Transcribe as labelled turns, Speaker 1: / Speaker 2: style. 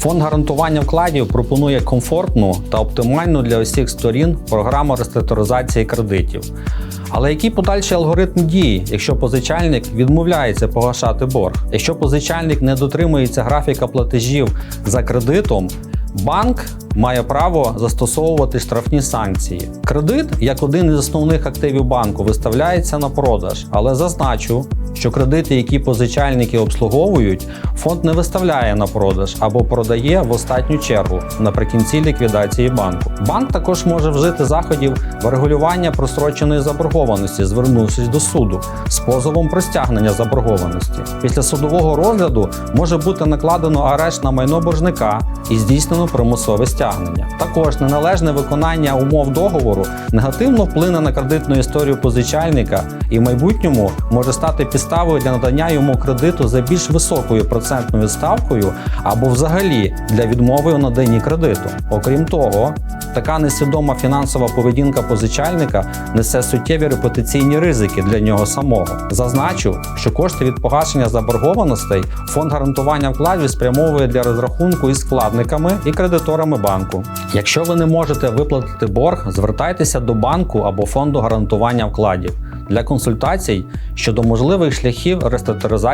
Speaker 1: Фонд гарантування вкладів пропонує комфортну та оптимальну для усіх сторін програму реструктуризації кредитів. Але який подальший алгоритм дії, якщо позичальник відмовляється погашати борг? Якщо позичальник не дотримується графіка платежів за кредитом, банк має право застосовувати штрафні санкції. Кредит, як один із основних активів банку, виставляється на продаж, але зазначу, що кредити, які позичальники обслуговують, фонд не виставляє на продаж або продає в останню чергу наприкінці ліквідації банку. Банк також може вжити заходів врегулювання простроченої заборгованості, звернувшись до суду з позовом про стягнення заборгованості. Після судового розгляду може бути накладено арешт на майно боржника і здійснено примусове стягнення. Також неналежне виконання умов договору негативно вплине на кредитну історію позичальника і в майбутньому може стати підставою для надання йому кредиту за більш високою процентною ставкою або взагалі для відмови у наданні кредиту. Окрім того, така несвідома фінансова поведінка позичальника несе суттєві репутаційні ризики для нього самого. Зазначу, що кошти від погашення заборгованостей фонд гарантування вкладів спрямовує для розрахунку із вкладниками і кредиторами банку. Якщо ви не можете виплатити борг, звертайтеся до банку або фонду гарантування вкладів для консультацій щодо можливих шляхів реструктуризації